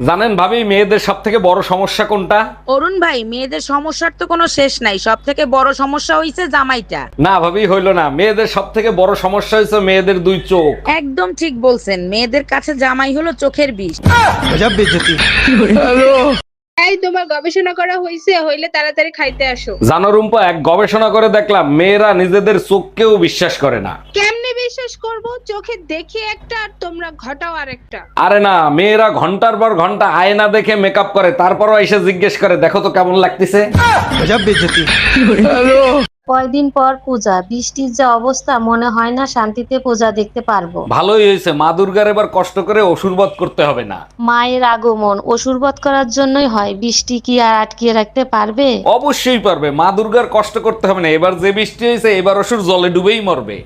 জানেন ভাবি মেয়েদের সব থেকে বড় সমস্যা কোনটা? অরুণ ভাই মেয়েদের সমস্যার তো কোনো শেষ নাই। সব থেকে বড় সমস্যা হইছে জামাইটা। না ভাবি হইল না। মেয়েদের সব থেকে বড় সমস্যা হয়েছে মেয়েদের দুই চোখ। একদম ঠিক বলছেন। মেয়েদের কাছে জামাই হলো চোখের বিষ। এই তোমার গবেষণা করা হয়েছে হইলে তাড়াতাড়ি খাইতে আসো। জানো রুম্পা এক গবেষণা করে দেখলাম মেয়েরা নিজেদের চোখকেও বিশ্বাস করে না। কেমনে বিশ্বাস করব? চোখে দেখে একটা আর তোমরা ঘটাও আরেকটা। আরে না মেয়েরা ঘণ্টার পর ঘণ্টা আয়না দেখে মেকআপ করে তারপরও এসে জিজ্ঞেস করে দেখো তো কেমন লাগতেছে? কয়দিন পর পূজা বৃষ্টির যা অবস্থা মনে হয় না শান্তিতে পূজা দেখতে পারব। ভালোই হয়েছে মা দুর্গার এবার কষ্ট করে অসুরবধ করতে হবে না। মায়ের আগমন অসুরবধ করার জন্যই হয় বৃষ্টি কি আর আটকিয়ে রাখতে পারবে? অবশ্যই পারবে মা দুর্গার কষ্ট করতে হবে না এবার যে বৃষ্টি হয়েছে এবার অসুর জলে ডুবেই মরবে।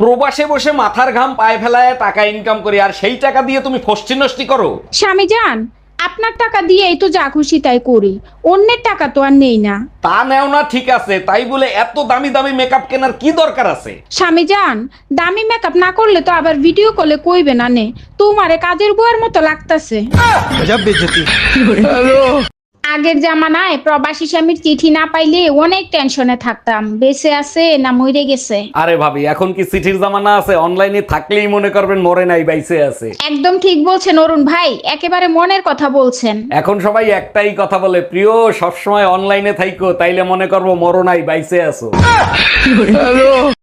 প্রবাসে বসে মাথার ঘাম পায়ে ফেলায় টাকা ইনকাম করি আর সেই টাকা দিয়ে তুমি ফষ্টি নষ্টি করো। স্বামী যান আপনার টাকা দিয়ে এই তো যা খুশি তাই করি। অন্যের টাকা তো আর নেই না। তা নেও না ঠিক আছে। তাই বলে এত দামি দামি মেকআপ কেনার কি দরকার আছে? স্বামী জান দামি মেকআপ না করলে তো আবার ভিডিও কলে কইবে না নে। তোমারে কাজের বুয়ার মতো লাগতাছে। আগের জামানায় প্রবাসী স্বামীর চিঠি না পাইলে অনেক টেনশনে থাকতাম। বেঁচে আছে না মরে গেছে? আরে ভাবি এখন কি চিঠির জামানা আছে? অনলাইনে থাকলেই মনে করবেন মরে নাই বাইসে আছে। একদম ঠিক বলছেন অরুণ ভাই একেবারে মনের কথা বলছেন। এখন সবাই একটাই কথা বলে প্রিয় সবসময় অনলাইনে থাইকো তাইলে মনে করব মরো নাই বাইসে আছো।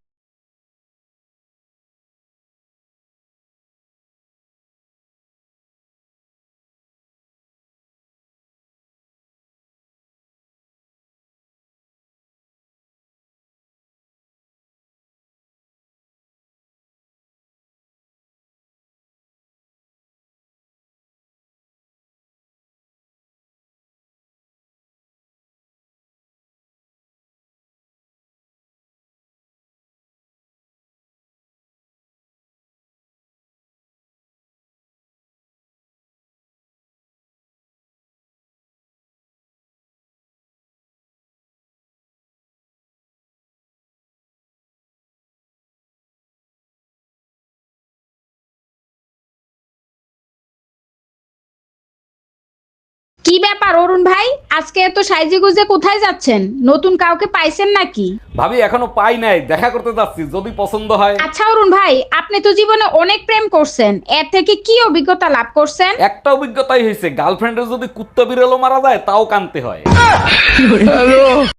কি ব্যাপার অরুণ ভাই? আজকে এত সাইজে গুজে কোথায় যাচ্ছেন? নতুন কাউকে পাইছেন নাকি? ভাবি এখনও পাই নাই। দেখা করতে যাচ্ছি যদি পছন্দ হয়। আচ্ছা অরুণ ভাই আপনি তো জীবনে অনেক প্রেম করছেন। এর থেকে কি অভিজ্ঞতা লাভ করছেন? একটা অভিজ্ঞতাই হয়েছে গার্লফ্রেন্ডের যদি কুত্তা বিড়ালও মারা যায় তাও কানতে হয়।